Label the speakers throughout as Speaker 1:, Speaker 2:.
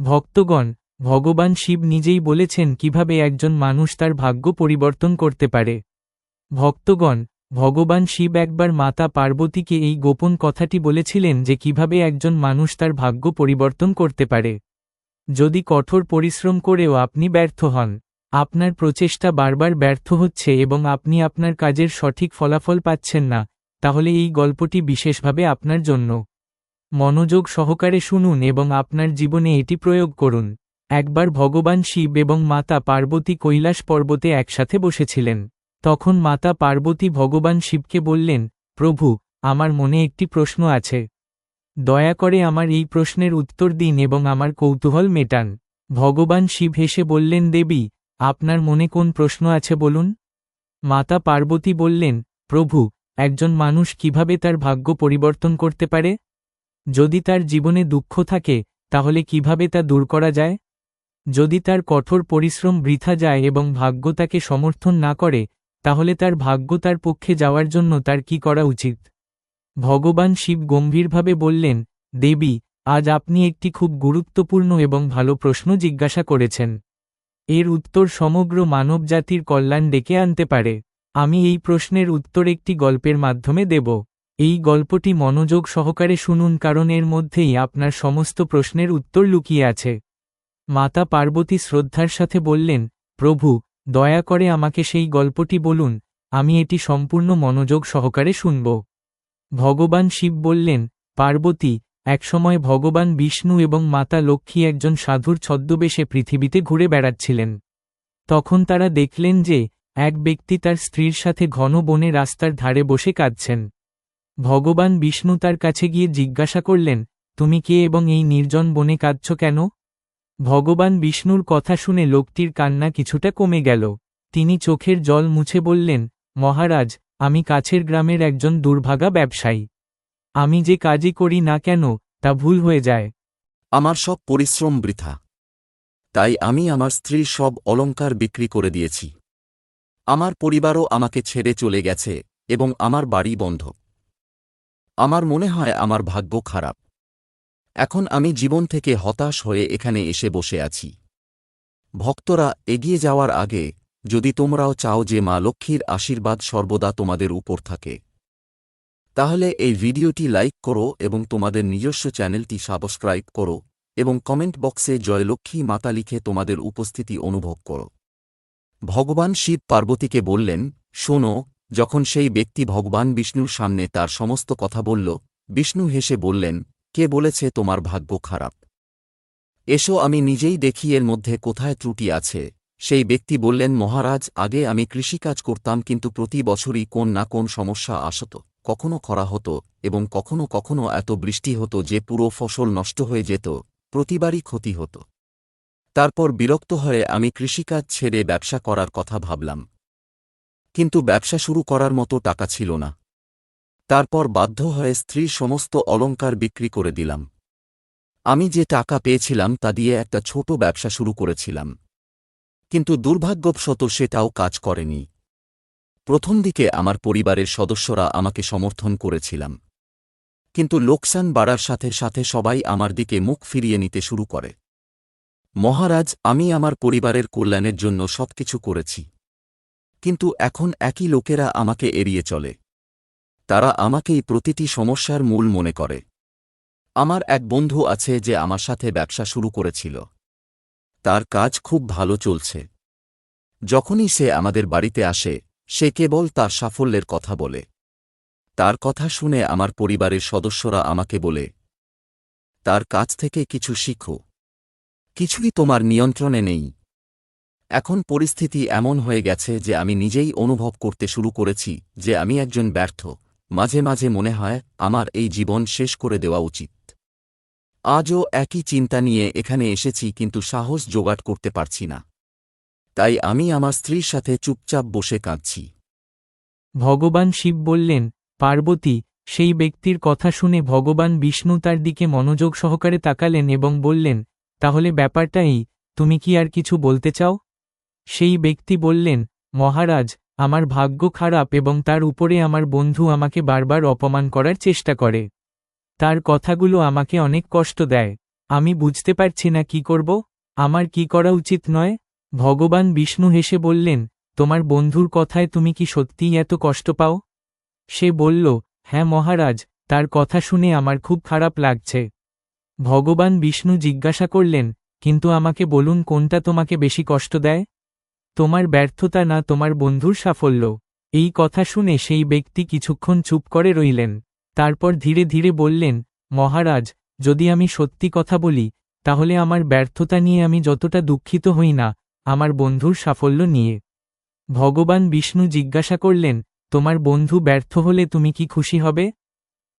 Speaker 1: ভক্তগণ, ভগবান শিব নিজেই বলেছেন কীভাবে একজন মানুষ তার ভাগ্য পরিবর্তন করতে পারে। ভক্তগণ, ভগবান শিব একবার মাতা পার্বতীকে এই গোপন কথাটি বলেছিলেন যে কীভাবে একজন মানুষ তার ভাগ্য পরিবর্তন করতে পারে। যদি কঠোর পরিশ্রম করেও আপনি ব্যর্থ হন, আপনার প্রচেষ্টা বারবার ব্যর্থ হচ্ছে এবং আপনি আপনার কাজের সঠিক ফলাফল পাচ্ছেন না, তাহলে এই গল্পটি বিশেষভাবে আপনার জন্য মনোযোগ সহকারে শুনুন এবং আপনার জীবনে এটি প্রয়োগ করুন। একবার ভগবান শিব এবং মাতা পার্বতী কৈলাস পর্বতে একসাথে বসেছিলেন। তখন মাতা পার্বতী ভগবান শিবকে বললেন, প্রভু, আমার মনে একটি প্রশ্ন আছে। দয়া করে আমার এই প্রশ্নের উত্তর দিন এবং আমার কৌতূহল মেটান ভগবান শিব হেসে বললেন, দেবী, আপনার মনে কোন প্রশ্ন আছে বলুন মাতা পার্বতী বললেন, প্রভু, একজন মানুষ কীভাবে তার ভাগ্য পরিবর্তন করতে পারে? যদি তার জীবনে দুঃখ থাকে, তাহলে কীভাবে তা দূর করা যায়? যদি তার কঠোর পরিশ্রম বৃথা যায় এবং ভাগ্য তাকে সমর্থন না করে, তাহলে তার ভাগ্য তার পক্ষে যাওয়ার জন্য তার কি করা উচিত? ভগবান শিব গম্ভীরভাবে বললেন, দেবী, আজ আপনি একটি খুব গুরুত্বপূর্ণ এবং ভালো প্রশ্ন জিজ্ঞাসা করেছেন। এর উত্তর সমগ্র মানবজাতির কল্যাণ ডেকে আনতে পারে। আমি এই প্রশ্নের উত্তর একটি গল্পের মাধ্যমে দেব। এই গল্পটি মনোযোগ সহকারে শুনুন কারণ এর মধ্যেই আপনার সমস্ত প্রশ্নের উত্তর লুকিয়ে আছে। মাতা পার্বতী শ্রদ্ধার সাথে বললেন, প্রভু, দয়া করে আমাকে সেই গল্পটি বলুন, আমি এটি সম্পূর্ণ মনোযোগ সহকারে শুনব। ভগবান শিব বললেন, পার্বতী, একসময় ভগবান বিষ্ণু এবং মাতা লক্ষ্মী একজন সাধুর ছদ্মবেশে পৃথিবীতে ঘুরে বেড়াচ্ছিলেন। তখন তারা দেখলেন যে, এক ব্যক্তি তার স্ত্রীর সাথে ঘন বনে রাস্তার ধারে বসে কাঁদছেন। ভগবান বিষ্ণু তার কাছে গিয়ে জিজ্ঞাসা করলেন, তুমি কে এবং এই নির্জন বনে কাঁদছ কেন? ভগবান বিষ্ণুর কথা শুনে লোকটির কান্না কিছুটা কমে গেল। তিনি চোখের জল মুছে বললেন, মহারাজ, আমি কাছের গ্রামের একজন দুর্ভাগা ব্যবসায়ী। আমি যে কাজই করি না কেন, তা ভুল হয়ে যায়।
Speaker 2: আমার সব পরিশ্রম বৃথা। তাই আমি আমার স্ত্রীর সব অলংকার বিক্রি করে দিয়েছি। আমার পরিবারও আমাকে ছেড়ে চলে গেছে এবং আমার বাড়ি বন্ধ। আমার মনে হয় আমার ভাগ্য খারাপ। এখন আমি জীবন থেকে হতাশ হয়ে এখানে এসে বসে আছি। ভক্তরা, এগিয়ে যাওয়ার আগে, যদি তোমরাও চাও যে মা লক্ষ্মীর আশীর্বাদ সর্বদা তোমাদের উপর থাকে, তাহলে এই ভিডিওটি লাইক করো এবং তোমাদের নিজস্ব চ্যানেলটি সাবস্ক্রাইব করো এবং কমেন্ট বক্সে জয়লক্ষ্মী মাতা লিখে তোমাদের উপস্থিতি অনুভব করো। ভগবান শিব পার্বতীকে বললেন, শোনো যখন সেই ব্যক্তি ভগবান বিষ্ণুর সামনে তার সমস্ত কথা বলল, বিষ্ণু হেসে বললেন, কে বলেছে তোমার ভাগ্য খারাপ? এসো আমি নিজেই দেখি এর মধ্যে কোথায় ত্রুটি আছে। সেই ব্যক্তি বললেন, মহারাজ, আগে আমি কৃষিকাজ করতাম কিন্তু প্রতি বছরই কোন না কোন সমস্যা আসত, কখনো খরা হতো এবং কখনো কখনো এত বৃষ্টি হতো যে পুরো ফসল নষ্ট হয়ে যেত, প্রতিবারই ক্ষতি হতো। তারপর বিরক্ত হয়ে আমি কৃষিকাজ ছেড়ে ব্যবসা করার কথা ভাবলাম। কিন্তু ব্যবসা শুরু করার মতো টাকা ছিল না। তারপর বাধ্য হয়ে স্ত্রীর সমস্ত অলংকার বিক্রি করে দিলাম। আমি যে টাকা পেয়েছিলাম তা দিয়ে একটা ছোট ব্যবসা শুরু করেছিলাম। কিন্তু দুর্ভাগ্যবশত সেটাও কাজ করেনি। প্রথম দিকে আমার পরিবারের সদস্যরা আমাকে সমর্থন করেছিলাম। কিন্তু লোকসান বাড়ার সাথে সাথে সবাই আমার দিকে মুখ ফিরিয়ে নিতে শুরু করে। মহারাজ, আমি আমার পরিবারের কল্যাণের জন্য সবকিছু করেছি। কিন্তু এখন একই লোকেরা আমাকে এড়িয়ে চলে। তারা আমাকেই প্রতিটি সমস্যার মূল মনে করে। আমার এক বন্ধু আছে যে আমার সাথে ব্যবসা শুরু করেছিল। তার কাজ খুব ভালো চলছে। যখনই সে আমাদের বাড়িতে আসে, সে কেবল তার সাফল্যের কথা বলে। তার কথা শুনে আমার পরিবারের সদস্যরা আমাকে বলে, তার কাছ থেকে কিছু শিখো। কিছুই তোমার নিয়ন্ত্রণে নেই। এখন পরিস্থিতি এমন হয়ে গেছে যে আমি নিজেই অনুভব করতে শুরু করেছি যে আমি একজন ব্যর্থ। মাঝে মাঝে মনে হয়, আমার এই জীবন শেষ করে দেওয়া উচিত। আজও একই চিন্তা নিয়ে এখানে এসেছি কিন্তু সাহস জোগাড় করতে পারছি না। তাই আমি আমার স্ত্রীর সাথে চুপচাপ বসে কাঁদছি।
Speaker 1: ভগবান শিব বললেন, পার্বতী, সেই ব্যক্তির কথা শুনে ভগবান বিষ্ণু তার দিকে মনোযোগ সহকারে তাকালেন এবং বললেন, তাহলে ব্যাপারটাই তুমি কি আর কিছু বলতে চাও? সেই ব্যক্তি বললেন, মহারাজ, আমার ভাগ্য খারাপ এবং তার উপরে আমার বন্ধু আমাকে বারবার অপমান করার চেষ্টা করে। তার কথাগুলো আমাকে অনেক কষ্ট দেয়। আমি বুঝতে পারছি না কি করব। আমার কি করা উচিত নয়? ভগবান বিষ্ণু হেসে বললেন, তোমার বন্ধুর কথায় তুমি কি সত্যিই এত কষ্ট পাও? সে বলল হ্যাঁ মহারাজ, তার কথা শুনে আমার খুব খারাপ লাগছে। ভগবান বিষ্ণু জিজ্ঞাসা করলেন, কিন্তু আমাকে বলুন কোনটা তোমাকে বেশি কষ্ট দেয়? তোমার ব্যর্থতা না তোমার বন্ধুর সাফল্য। এই কথা শুনে সেই ব্যক্তি কিছুক্ষণ চুপ করে রইলেন। তারপর ধীরে ধীরে বললেন, মহারাজ, যদি আমি সত্যি কথা বলি, তাহলে আমার ব্যর্থতা নিয়ে আমি যতটা দুঃখিত হই না, আমার বন্ধুর সাফল্য নিয়ে। ভগবান বিষ্ণু জিজ্ঞাসা করলেন, তোমার বন্ধু ব্যর্থ হলে তুমি কি খুশি হবে?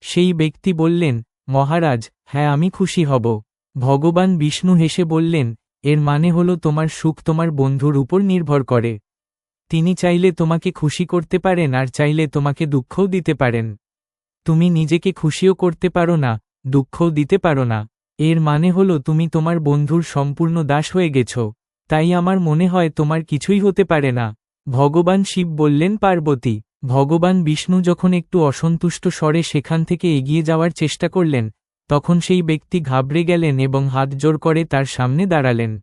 Speaker 1: সেই ব্যক্তি বললেন, মহারাজ হ্যাঁ আমি খুশি হব। ভগবান বিষ্ণু হেসে বললেন এর মানে হল তোমার সুখ তোমার বন্ধুর উপর নির্ভর করে। তিনি চাইলে তোমাকে খুশি করতে পারেন আর চাইলে তোমাকে দুঃখও দিতে পারেন। তুমি নিজেকে খুশিও করতে পারো না, দুঃখও দিতে পারো না। এর মানে হল তুমি তোমার বন্ধুর সম্পূর্ণ দাস হয়ে গেছ। তাই আমার মনে হয় তোমার কিছুই হতে পারে না। ভগবান শিব বললেন পার্বতী, ভগবান বিষ্ণু যখন একটু অসন্তুষ্ট স্বরে সেখান থেকে এগিয়ে যাওয়ার চেষ্টা করলেন তখন সেই ব্যক্তি ঘাবড়ে গেলেন এবং হাত জোর করে তার সামনে দাঁড়ালেন।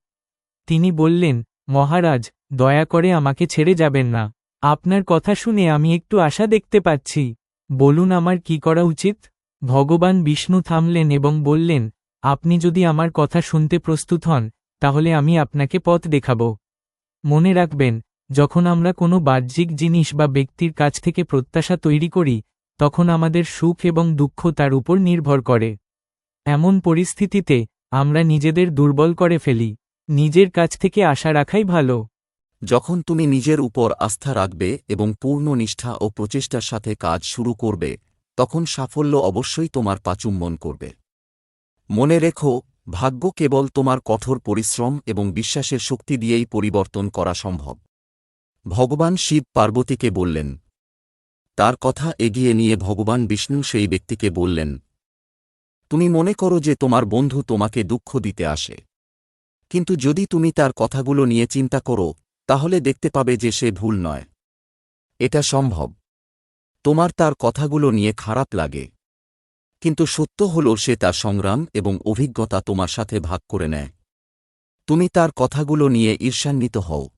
Speaker 1: তিনি বললেন, মহারাজ, দয়া করে আমাকে ছেড়ে যাবেন না। আপনার কথা শুনে আমি একটু আশা দেখতে পাচ্ছি। বলুন আমার কি করা উচিত? ভগবান বিষ্ণু থামলেন এবং বললেন, আপনি যদি আমার কথা শুনতে প্রস্তুত হন, তাহলে আমি আপনাকে পথ দেখাব। মনে রাখবেন, যখন আমরা কোনো বাহ্যিক জিনিস বা ব্যক্তির কাছ থেকে প্রত্যাশা তৈরি করি, তখন আমাদের সুখ এবং দুঃখ তার উপর নির্ভর করে। এমন পরিস্থিতিতে আমরা নিজেদের দুর্বল করে ফেলি। নিজের কাছ থেকে আশা রাখাই ভালো।
Speaker 2: যখন তুমি নিজের উপর আস্থা রাখবে এবং পূর্ণ নিষ্ঠা ও প্রচেষ্টার সাথে কাজ শুরু করবে, তখন সাফল্য অবশ্যই তোমার পাচুম্বন করবে। মনে রেখো, ভাগ্য কেবল তোমার কঠোর পরিশ্রম এবং বিশ্বাসের শক্তি দিয়েই পরিবর্তন করা সম্ভব। ভগবান শিব পার্বতীকে বললেন, তার কথা এগিয়ে নিয়ে ভগবান বিষ্ণু সেই ব্যক্তিকে বললেন তুমি মনে করো যে তোমার বন্ধু তোমাকে দুঃখ দিতে আসে। কিন্তু যদি তুমি তার কথাগুলো নিয়ে চিন্তা করো, তাহলে দেখতে পাবে যে সে ভুল নয়। এটা সম্ভব। তোমার তার কথাগুলো নিয়ে খারাপ লাগে। কিন্তু সত্য হল সে তার সংগ্রাম এবং অভিজ্ঞতা তোমার সাথে ভাগ করে নেয়। তুমি তার কথাগুলো নিয়ে ঈর্ষান্বিত হও।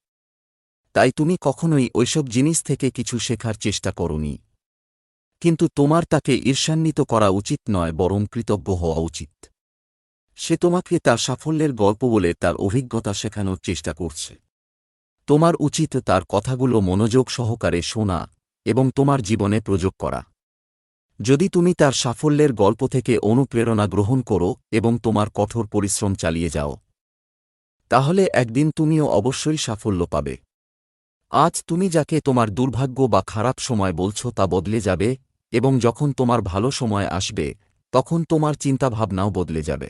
Speaker 2: তাই তুমি কখনোই ওইসব জিনিস থেকে কিছু শেখার চেষ্টা করনি। কিন্তু তোমার তাকে ঈর্ষান্বিত করা উচিত নয়, বরং কৃতজ্ঞ হওয়া উচিত। সে তোমাকে তার সাফল্যের গল্প বলে তার অভিজ্ঞতা শেখানোর চেষ্টা করছে। তোমার উচিত তার কথাগুলো মনোযোগ সহকারে শোনা এবং তোমার জীবনে প্রযোগ করা। যদি তুমি তার সাফল্যের গল্প থেকে অনুপ্রেরণা গ্রহণ করো এবং তোমার কঠোর পরিশ্রম চালিয়ে যাও, তাহলে একদিন তুমিও অবশ্যই সাফল্য পাবে। আজ তুমি যাকে তোমার দুর্ভাগ্য বা খারাপ সময় বলছ তা বদলে যাবে এবং যখন তোমার ভালো সময় আসবে, তখন তোমার চিন্তাভাবনাও বদলে যাবে।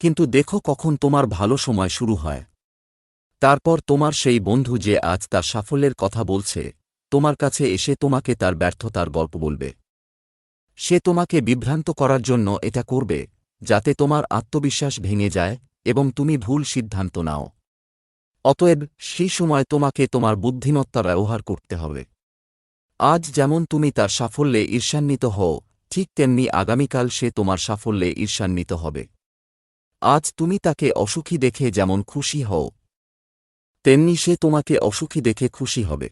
Speaker 2: কিন্তু দেখো কখন তোমার ভালো সময় শুরু হয়। তারপর তোমার সেই বন্ধু যে আজ তার সাফল্যের কথা বলছে, তোমার কাছে এসে তোমাকে তার ব্যর্থতার গল্প বলবে। সে তোমাকে বিভ্রান্ত করার জন্য এটা করবে, যাতে তোমার আত্মবিশ্বাস ভেঙে যায় এবং তুমি ভুল সিদ্ধান্ত নাও। অতএব সেই সময় তোমাকে তোমার বুদ্ধিমত্তা ব্যবহার করতে হবে। আজ যেমন তুমি তার সাফল্যে ঈর্ষান্বিত হও, ঠিক তেমনি আগামীকাল সে তোমার সাফল্যে ঈর্ষান্বিত হবে। আজ তুমি তাকে অসুখী দেখে যেমন খুশি হও, তেমনি সে তোমাকে অসুখী দেখে খুশি হবে।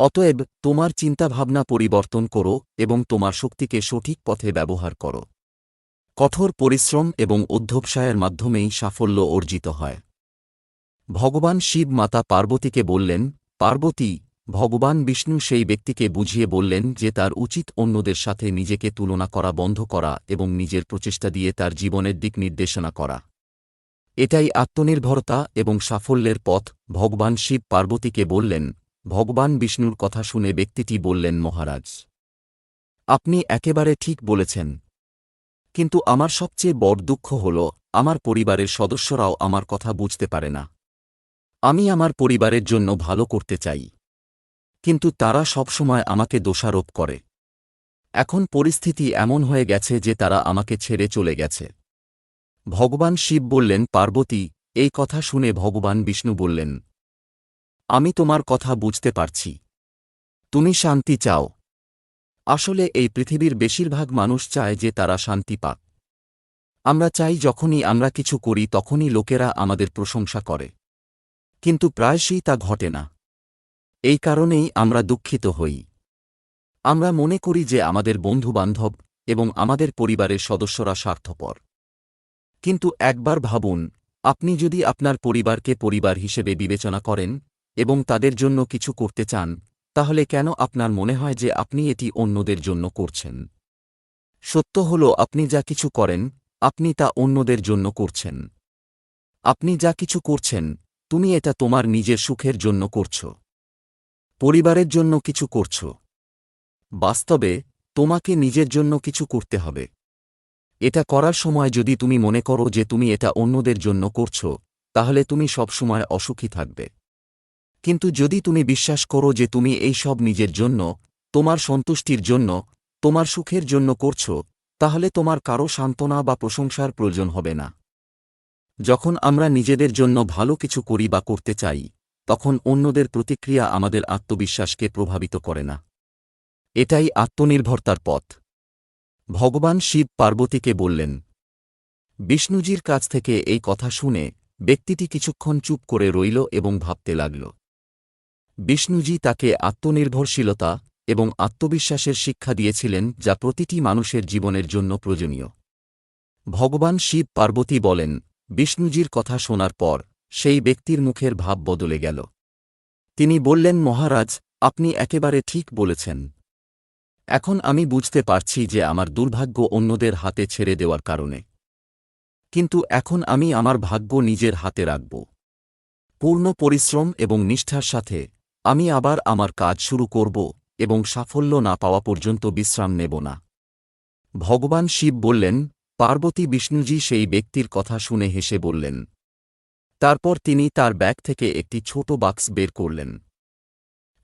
Speaker 2: অতএব, তোমার চিন্তাভাবনা পরিবর্তন করো এবং তোমার শক্তিকে সঠিক পথে ব্যবহার করো। কঠোর পরিশ্রম এবং অধ্যবসায়ের মাধ্যমেই সাফল্য অর্জিত হয়। ভগবান শিব মাতা পার্বতীকে বললেন, পার্বতী ভগবান বিষ্ণু সেই ব্যক্তিকে বুঝিয়ে বললেন যে তার উচিত অন্যদের সাথে নিজেকে তুলনা করা বন্ধ করা এবং নিজের প্রচেষ্টা দিয়ে তার জীবনের দিক নির্দেশনা করা। এটাই আত্মনির্ভরতা এবং সাফল্যের পথ। ভগবান শিব পার্বতীকে বললেন, ভগবান বিষ্ণুর কথা শুনে ব্যক্তিটি বললেন, মহারাজ, আপনি একেবারে ঠিক বলেছেন। কিন্তু আমার সবচেয়ে বড় দুঃখ হল, আমার পরিবারের সদস্যরাও আমার কথা বুঝতে পারে না। আমি আমার পরিবারের জন্য ভালো করতে চাই। কিন্তু তারা সবসময় আমাকে দোষারোপ করে। এখন পরিস্থিতি এমন হয়ে গেছে যে তারা আমাকে ছেড়ে চলে গেছে। ভগবান শিব বললেন, পার্বতী, এই কথা শুনে ভগবান বিষ্ণু বললেন, আমি তোমার কথা বুঝতে পারছি। তুমি শান্তি চাও। আসলে এই পৃথিবীর বেশিরভাগ মানুষ চায় যে তারা শান্তি পাক। আমরা চাই যখনই আমরা কিছু করি তখনই লোকেরা আমাদের প্রশংসা করে। কিন্তু প্রায়শই তা ঘটে না। এই কারণেই আমরা দুঃখিত হই। আমরা মনে করি যে আমাদের বন্ধুবান্ধব এবং আমাদের পরিবারের সদস্যরা স্বার্থপর। কিন্তু একবার ভাবুন, আপনি যদি আপনার পরিবারকে পরিবার হিসেবে বিবেচনা করেন এবং তাদের জন্য কিছু করতে চান, তাহলে কেন আপনার মনে হয় যে আপনি এটি অন্যদের জন্য করছেন? সত্য হল আপনি যা কিছু করেন, আপনি তা অন্যদের জন্য করছেন। আপনি যা কিছু করছেন, তুমি এটা তোমার নিজের সুখের জন্য করছ। পরিবারের জন্য কিছু করছ। বাস্তবে, তোমাকে নিজের জন্য কিছু করতে হবে। এটা করার সময় যদি তুমি মনে করো যে তুমি এটা অন্যদের জন্য করছ, তাহলে তুমি সবসময় অসুখী থাকবে। কিন্তু যদি তুমি বিশ্বাস করো যে তুমি এই সব নিজের জন্য, তোমার সন্তুষ্টির জন্য, তোমার সুখের জন্য করছ, তাহলে তোমার কারও সান্ত্বনা বা প্রশংসার প্রয়োজন হবে না। যখন আমরা নিজেদের জন্য ভালো কিছু করি বা করতে চাই তখন অন্যদের প্রতিক্রিয়া আমাদের আত্মবিশ্বাসকে প্রভাবিত করে না। এটাই আত্মনির্ভরতার পথ। ভগবান শিব পার্বতীকে বললেন, বিষ্ণুজির কাছ থেকে এই কথা শুনে ব্যক্তিটি কিছুক্ষণ চুপ করে রইল এবং ভাবতে লাগল। বিষ্ণুজি তাকে আত্মনির্ভরশীলতা এবং আত্মবিশ্বাসের শিক্ষা দিয়েছিলেন যা প্রতিটি মানুষের জীবনের জন্য প্রয়োজনীয়। ভগবান শিব পার্বতী বলেন, বিষ্ণুজির কথা শোনার পর সেই ব্যক্তির মুখের ভাব বদলে গেল। তিনি বললেন, মহারাজ, আপনি একেবারে ঠিক বলেছেন। এখন আমি বুঝতে পারছি যে আমার দুর্ভাগ্য অন্যদের হাতে ছেড়ে দেওয়ার কারণে। কিন্তু এখন আমি আমার ভাগ্য নিজের হাতে রাখব। পূর্ণ পরিশ্রম এবং নিষ্ঠার সাথে আমি আবার আমার কাজ শুরু করব এবং সাফল্য না পাওয়া পর্যন্ত বিশ্রাম নেব না। ভগবান শিব বললেন, পার্বতী বিষ্ণুজি সেই ব্যক্তির কথা শুনে হেসে বললেন তারপর তিনি তার ব্যাগ থেকে একটি ছোট বাক্স বের করলেন।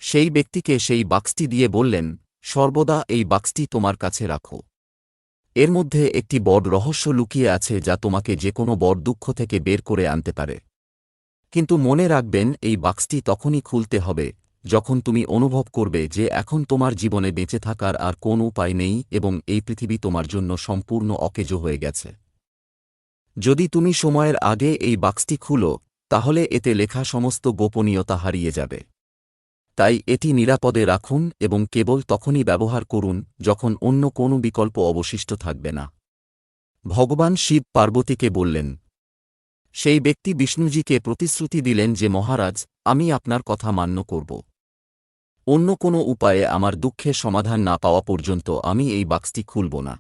Speaker 2: সেই ব্যক্তিকে সেই বাক্সটি দিয়ে বললেন, সর্বদা এই বাক্সটি তোমার কাছে রাখো। এর মধ্যে একটি বড় রহস্য লুকিয়ে আছে যা তোমাকে যে কোনো বড় দুঃখ থেকে বের করে আনতে পারে। কিন্তু মনে রাখবেন, এই বাক্সটি তখনই খুলতে হবে, যখন তুমি অনুভব করবে যে এখন তোমার জীবনে বেঁচে থাকার আর কোন উপায় নেই এবং এই পৃথিবী তোমার জন্য সম্পূর্ণ অকেজো হয়ে গেছে। যদি তুমি সময়ের আগে এই বাক্সটি খুলো, তাহলে এতে লেখা সমস্ত গোপনীয়তা হারিয়ে যাবে। তাই এটি নিরাপদে রাখুন এবং কেবল তখনই ব্যবহার করুন যখন অন্য কোনো বিকল্প অবশিষ্ট থাকবে না। ভগবান শিব পার্বতীকে বললেন, সেই ব্যক্তি বিষ্ণুজিকে প্রতিশ্রুতি দিলেন যে, মহারাজ, আমি আপনার কথা মান্য করব। অন্য কোনো উপায়ে আমার দুঃখের সমাধান না পাওয়া পর্যন্ত আমি এই বাক্সটি খুলব না।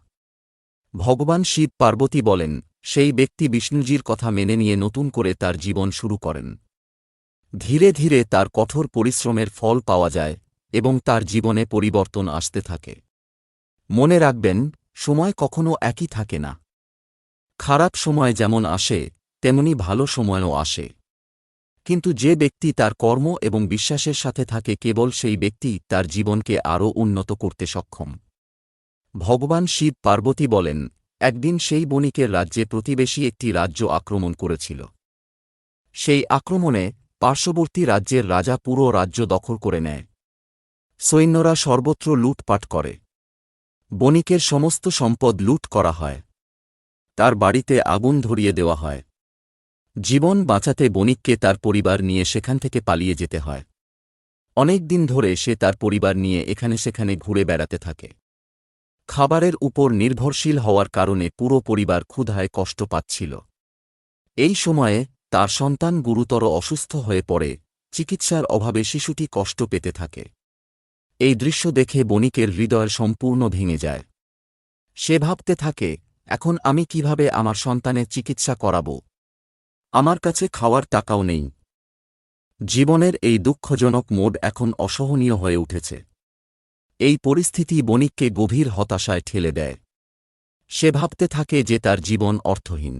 Speaker 2: ভগবান শিব পার্বতী বলেন, সেই ব্যক্তি বিষ্ণুজির কথা মেনে নিয়ে নতুন করে তার জীবন শুরু করেন। ধীরে ধীরে তার কঠোর পরিশ্রমের ফল পাওয়া যায় এবং তার জীবনে পরিবর্তন আসতে থাকে। মনে রাখবেন, সময় কখনো একই থাকে না। খারাপ সময় যেমন আসে, তেমনি ভালো সময়ও আসে। কিন্তু যে ব্যক্তি তার কর্ম এবং বিশ্বাসের সাথে থাকে, কেবল সেই ব্যক্তি তার জীবনকে আরও উন্নত করতে সক্ষম। ভগবান শিব পার্বতী বলেন, একদিন সেই বণিকের রাজ্যে প্রতিবেশী একটি রাজ্য আক্রমণ করেছিল। সেই আক্রমণে পার্শ্ববর্তী রাজ্যের রাজা পুরো রাজ্য দখল করে নেয়। সৈন্যরা সর্বত্র লুটপাট করে। বণিকের সমস্ত সম্পদ লুট করা হয়। তার বাড়িতে আগুন ধরিয়ে দেওয়া হয়। জীবন বাঁচাতে বণিককে তার পরিবার নিয়ে সেখান থেকে পালিয়ে যেতে হয়। অনেক দিন ধরে সে তার পরিবার নিয়ে এখানে সেখানে ঘুরে বেড়াতে থাকে। খাবারের উপর নির্ভরশীল হওয়ার কারণে পুরো পরিবার ক্ষুধায় কষ্ট পাচ্ছিল। এই সময়ে তার সন্তান গুরুতর অসুস্থ হয়ে পড়ে, চিকিৎসার অভাবে শিশুটি কষ্ট পেতে থাকে। এই দৃশ্য দেখে বণিকের হৃদয় সম্পূর্ণ ভেঙে যায়। সে ভাবতে থাকে, এখন আমি কীভাবে আমার সন্তানের চিকিৎসা করাব? আমার কাছে খাওয়ার টাকাও নেই। জীবনের এই দুঃখজনক মোড এখন অসহনীয় হয়ে উঠেছে। এই পরিস্থিতি বণিককে গভীর হতাশায় ঠেলে দেয়। সে ভাবতে থাকে যে তার জীবন অর্থহীন।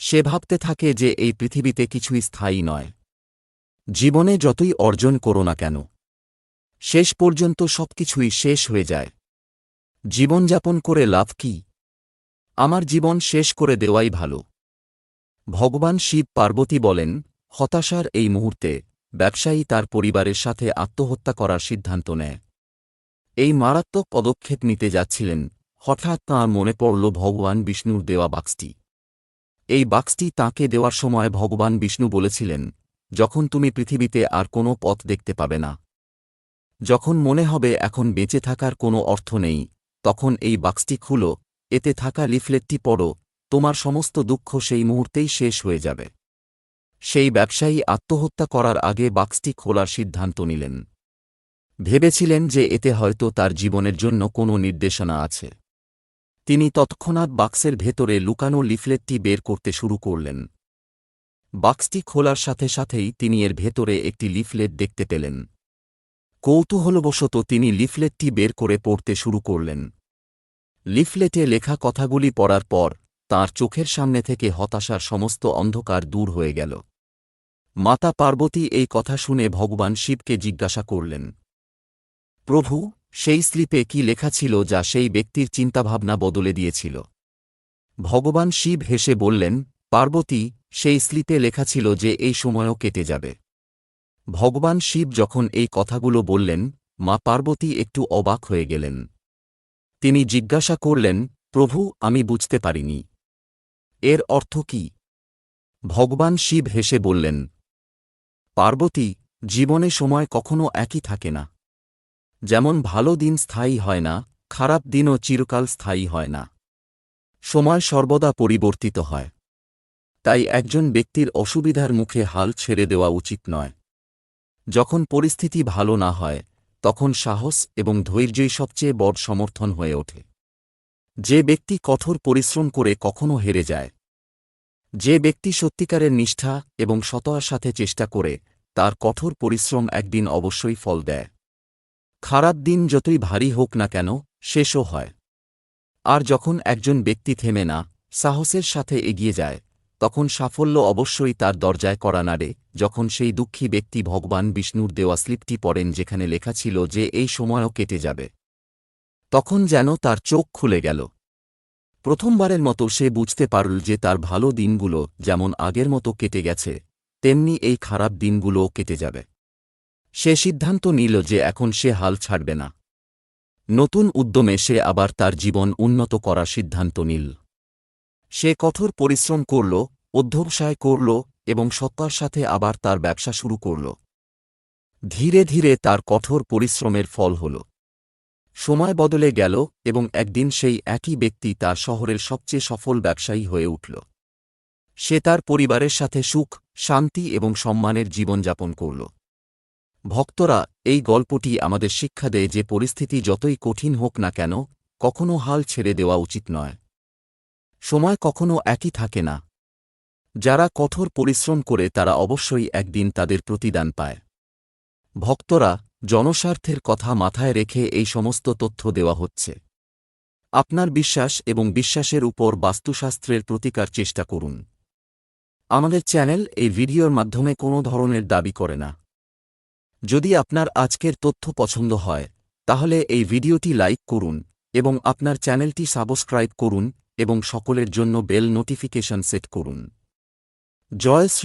Speaker 2: সে ভাবতে থাকে যে এই পৃথিবীতে কিছুই স্থায়ী নয়। জীবনে যতই অর্জন করো না কেন, শেষ পর্যন্ত সবকিছুই শেষ হয়ে যায়। জীবনযাপন করে লাভ কি? আমার জীবন শেষ করে দেওয়াই ভালো। ভগবান শিব পার্বতী বলেন, হতাশার এই মুহূর্তে ব্যবসায়ী তার পরিবারের সাথে আত্মহত্যা করার সিদ্ধান্ত নেয়। এই মারাত্মক পদক্ষেপ নিতে যাচ্ছিলেন। হঠাৎ তাঁর মনে পড়ল ভগবান বিষ্ণুর দেওয়া বাক্সটি। এই বাক্সটি তাঁকে দেওয়ার সময় ভগবান বিষ্ণু বলেছিলেন, যখন তুমি পৃথিবীতে আর কোনো পথ দেখতে পাবে না। যখন মনে হবে এখন বেঁচে থাকার কোনো অর্থ নেই, তখন এই বাক্সটি খুলো, এতে থাকা লিফলেটটি পড়ো, তোমার সমস্ত দুঃখ সেই মুহূর্তেই শেষ হয়ে যাবে সেই ব্যবসায়ী আত্মহত্যা করার আগে বাক্সটি খোলার সিদ্ধান্ত নিলেন। ভেবেছিলেন যে এতে হয়তো তার জীবনের জন্য কোনো নির্দেশনা আছে। তিনি তৎক্ষণাৎ বাক্সের ভেতরে লুকানো লিফলেটটি বের করতে শুরু করলেন। বাক্সটি খোলার সাথে সাথেই তিনি এর ভেতরে একটি লিফলেট দেখতে পেলেন। কৌতূহলবশত তিনি লিফলেটটি বের করে পড়তে শুরু করলেন। লিফলেটে লেখা কথাগুলি পড়ার পর তার চোখের সামনে থেকে হতাশার সমস্ত অন্ধকার দূর হয়ে গেল। মাতা পার্বতী এই কথা শুনে ভগবান শিবকে জিজ্ঞাসা করলেন প্রভু, সেই স্লিপে কি লেখা ছিল যা সেই ব্যক্তির চিন্তাভাবনা বদলে দিয়েছিল? ভগবান শিব হেসে বললেন, পার্বতী, সেই স্লিপে লেখা ছিল যে এই সময়ও কেটে যাবে। ভগবান শিব যখন এই কথাগুলো বললেন, মা পার্বতী একটু অবাক হয়ে গেলেন। তিনি জিজ্ঞাসা করলেন, প্রভু, আমি বুঝতে পারিনি। এর অর্থ কি? ভগবান শিব হেসে বললেন, পার্বতী, জীবনে সময় কখনো একই থাকে না। যেমন ভালো দিন স্থায়ী হয় না, খারাপ দিনও চিরকাল স্থায়ী হয় না। সময় সর্বদা পরিবর্তিত হয়। তাই একজন ব্যক্তির অসুবিধার মুখে হাল ছেড়ে দেওয়া উচিত নয়। যখন পরিস্থিতি ভালো না হয়, তখন সাহস এবং ধৈর্যই সবচেয়ে বড় সমর্থন হয়ে ওঠে। যে ব্যক্তি কঠোর পরিশ্রম করে কখনো হেরে যায়। যে ব্যক্তি সত্যিকারের নিষ্ঠা এবং সততার সাথে চেষ্টা করে, তার কঠোর পরিশ্রম একদিন অবশ্যই ফল দেয়। খারাপ দিন যতই ভারী হোক না কেন, শেষও হয়। আর যখন একজন ব্যক্তি থেমে না, সাহসের সাথে এগিয়ে যায়, তখন সাফল্য অবশ্যই তার দরজায় করা নাড়ে, যখন সেই দুঃখী ব্যক্তি ভগবান বিষ্ণুর দেওয়া স্লিপটি পড়েন যেখানে লেখা ছিল যে এই সময়ও কেটে যাবে। তখন যেন তার চোখ খুলে গেল। প্রথমবারের মতো সে বুঝতে পারল যে তার ভালো দিনগুলো যেমন আগের মতো কেটে গেছে, তেমনি এই খারাপ দিনগুলোও কেটে যাবে। সে সিদ্ধান্ত নিল যে এখন সে হাল ছাড়বে না। নতুন উদ্যমে সে আবার তার জীবন উন্নত করার সিদ্ধান্ত নিল। সে কঠোর পরিশ্রম করল, অধ্যবসায় করল এবং সত্তার সাথে আবার তার ব্যবসা শুরু করল। ধীরে ধীরে তার কঠোর পরিশ্রমের ফল হল। সময় বদলে গেল এবং একদিন সেই একই ব্যক্তি তার শহরের সবচেয়ে সফল ব্যবসায়ী হয়ে উঠল। সে তার পরিবারের সাথে সুখ, শান্তি এবং সম্মানের জীবনযাপন করল। ভক্তরা এই গল্পটি আমাদের শিক্ষা দেয় যে পরিস্থিতি যতই কঠিন হোক না কেন কখনও হাল ছেড়ে দেওয়া উচিত নয়। সময় কখনও একই থাকে না। যারা কঠোর পরিশ্রম করে তারা অবশ্যই একদিন তাদের প্রতিদান পায়। ভক্তরা জনস্বার্থের কথা মাথায় রেখে এই সমস্ত তথ্য দেওয়া হচ্ছে। আপনার বিশ্বাস এবং বিশ্বাসের উপর বাস্তুশাস্ত্রের প্রতিকার চেষ্টা করুন। আমাদের চ্যানেল এই ভিডিওর মাধ্যমে কোনো ধরনের দাবি করে না। যদি আপনার আজকের তথ্য পছন্দ হয়, তাহলে এই ভিডিওটি লাইক করুন এবং আপনার চ্যানেলটি সাবস্ক্রাইব করুন এবং সকলের জন্য বেল নোটিফিকেশন সেট করুন। জয় শ্রী